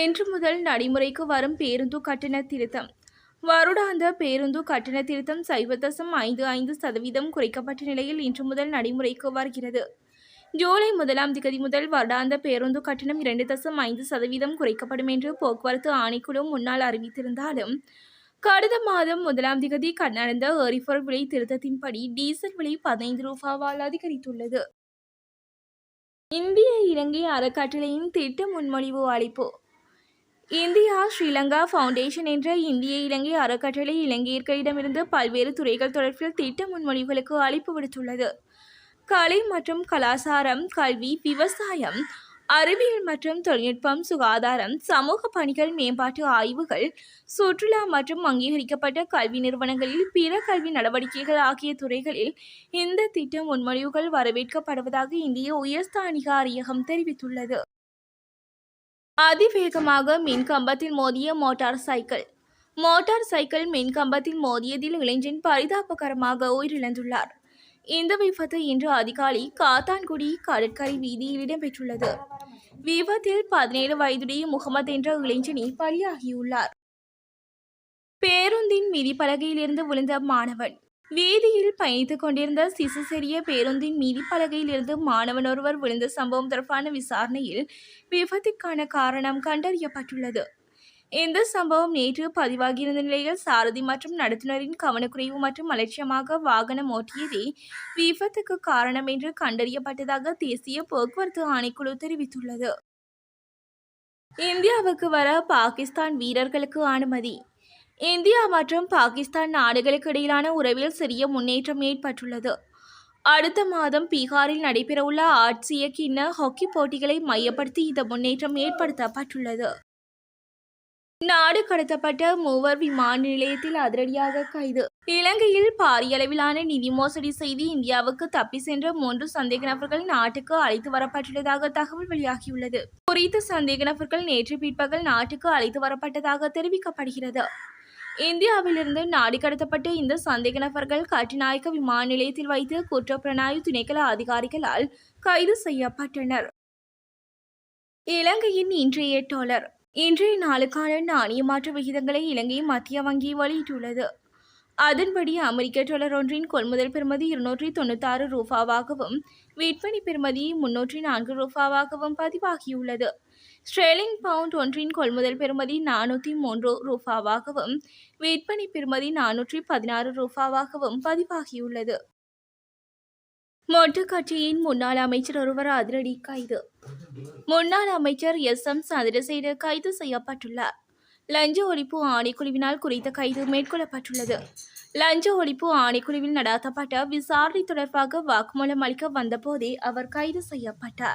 இன்று முதல் நடைமுறைக்கு வரும் பேருந்து கட்டண திருத்தம். வருடாந்த பேருந்து கட்டண திருத்தம் சைபர் தசம் ஐந்து ஐந்து சதவீதம் குறைக்கப்பட்ட நிலையில் இன்று முதல் நடைமுறைக்கு வருகிறது. ஜூலை முதலாம் திகதி முதல் வருடாந்த பேருந்து கட்டணம் இரண்டு தசம் ஐந்து சதவீதம் குறைக்கப்படும் என்று போக்குவரத்து ஆணைக்குழு முன்னால் அறிவித்திருந்தாலும் கடந்த மாதம் முதலாம் திகதி நடந்த எரிபொருள் விலை திருத்தத்தின்படி டீசல் விலை பதினைந்து ரூபாவால் அதிகரித்துள்ளது. இந்திய இலங்கை அறக்கட்டளையின் திட்ட முன்மொழிவு அளிப்பு இந்தியா ஸ்ரீலங்கா ஃபவுண்டேஷன் என்ற இந்திய இலங்கை அறக்கட்டளை இலங்கையர்களிடமிருந்து பல்வேறு துறைகள் தொடர்பில் திட்ட முன்மொழிவுகளுக்கு அழைப்பு விடுத்துள்ளது. கலை மற்றும் கலாச்சாரம் கல்வி விவசாயம் அறிவியல் மற்றும் தொழில்நுட்பம் சுகாதாரம் சமூக பணிகள் மேம்பாட்டு ஆய்வுகள் சுற்றுலா மற்றும் அங்கீகரிக்கப்பட்ட கல்வி நிறுவனங்களில் பிற கல்வி நடவடிக்கைகள் ஆகிய துறைகளில் இந்த திட்ட முன்மொழிவுகள் வரவேற்கப்படுவதாக இந்திய உயர்ஸ்தானிக அறியகம் தெரிவித்துள்ளது. அதிவேகமாக மின் கம்பத்தில் மோதிய மோட்டார் சைக்கிள். மோட்டார் சைக்கிள் மின் கம்பத்தில் மோதியதில் இளைஞன் பரிதாபகரமாக உயிரிழந்துள்ளார். இந்த விபத்து இன்று அதிகாலை காத்தான்குடி கடற்கரை வீதியில் இடம்பெற்றுள்ளது. விபத்தில் பதினேழு வயதுடைய முகமது என்ற இளைஞனி பலியாகியுள்ளார். பேருந்தின் மிதிப்பலகையிலிருந்து விழுந்த மாணவன் வீதியில் பயணித்துக் கொண்டிருந்த சிசு சிறிய பேருந்தின் மிதிப்பலகையிலிருந்து மாணவன் ஒருவர் விழுந்த சம்பவம் தொடர்பான விசாரணையில் விபத்துக்கான காரணம் கண்டறியப்பட்டுள்ளது. இந்த சம்பவம் நேற்று பதிவாகியிருந்த நிலையில் சாரதி மற்றும் நடத்துனரின் கவனக்குறைவு மற்றும் அலட்சியமாக வாகனம் ஓட்டியதே விபத்துக்கு காரணம் என்று கண்டறியப்பட்டதாக தேசிய போக்குவரத்து ஆணைக்குழு தெரிவித்துள்ளது. இந்தியாவுக்கு வர பாகிஸ்தான் வீரர்களுக்கு அனுமதி. இந்தியா மற்றும் பாகிஸ்தான் நாடுகளுக்கு இடையிலான உறவில் சிறிய முன்னேற்றம் ஏற்பட்டுள்ளது. அடுத்த மாதம் பீகாரில் நடைபெறவுள்ள ஆட்சிய கிண்ண ஹாக்கி போட்டிகளை மையப்படுத்தி இந்த முன்னேற்றம் ஏற்படுத்தப்பட்டுள்ளது. நாடு கடத்தப்பட்ட மூவர் விமான நிலையத்தில் அதிரடியாக கைது. இலங்கையில் பாரிய அளவிலான நிதி மோசடி செய்து இந்தியாவுக்கு தப்பி சென்ற மூன்று சந்தேக நபர்கள் நாட்டுக்கு அழைத்து வரப்பட்டுள்ளதாக தகவல் வெளியாகியுள்ளது. குறித்த சந்தேக நபர்கள் நேற்று பிற்பகல் நாட்டுக்கு அழைத்து வரப்பட்டதாக தெரிவிக்கப்படுகிறது. இந்தியாவிலிருந்து நாடு கடத்தப்பட்ட இந்த சந்தேக நபர்கள் கட்டுநாயக்க விமான நிலையத்தில் வைத்து குற்றப்புலனாய்வு திணைக்கள அதிகாரிகளால் கைது செய்யப்பட்டனர். இலங்கையின் இன்றைய டாலர். இன்றைய நாளுக்கான நாணய மாற்று விகிதங்களை இலங்கை மத்திய வங்கி வெளியிட்டுள்ளது. அதன்படி அமெரிக்க டாலர் ஒன்றின் கொள்முதல் பெறுமதி இருநூற்றி தொண்ணூத்தாறு ரூபாவாகவும் விற்பனை பெறுமதி முன்னூற்றி நான்கு ரூபாவாகவும் பதிவாகியுள்ளது. ஸ்ட்ரேலிங் பவுண்ட் ஒன்றின் கொள்முதல் பெறுமதி நானூற்றி மூன்று ரூபாவாகவும் விற்பனை பெறுமதி நானூற்றி பதினாறு ரூபாவாகவும் பதிவாகியுள்ளது. மொட்டு கட்சியின் முன்னாள் அமைச்சர் ஒருவர் அதிரடி கைது. முன்னாள் அமைச்சர் எஸ். எம். சந்திரசேகர் கைது செய்யப்பட்டுள்ளார். லஞ்ச ஒழிப்பு ஆணைக்குழுவினால் குறித்த கைது மேற்கொள்ளப்பட்டுள்ளது. லஞ்ச ஒழிப்பு ஆணைக்குழுவில் நடாத்தப்பட்ட விசாரணை தொடர்பாக வாக்குமூலம் அளிக்க வந்தபோதே அவர் கைது செய்யப்பட்டார்.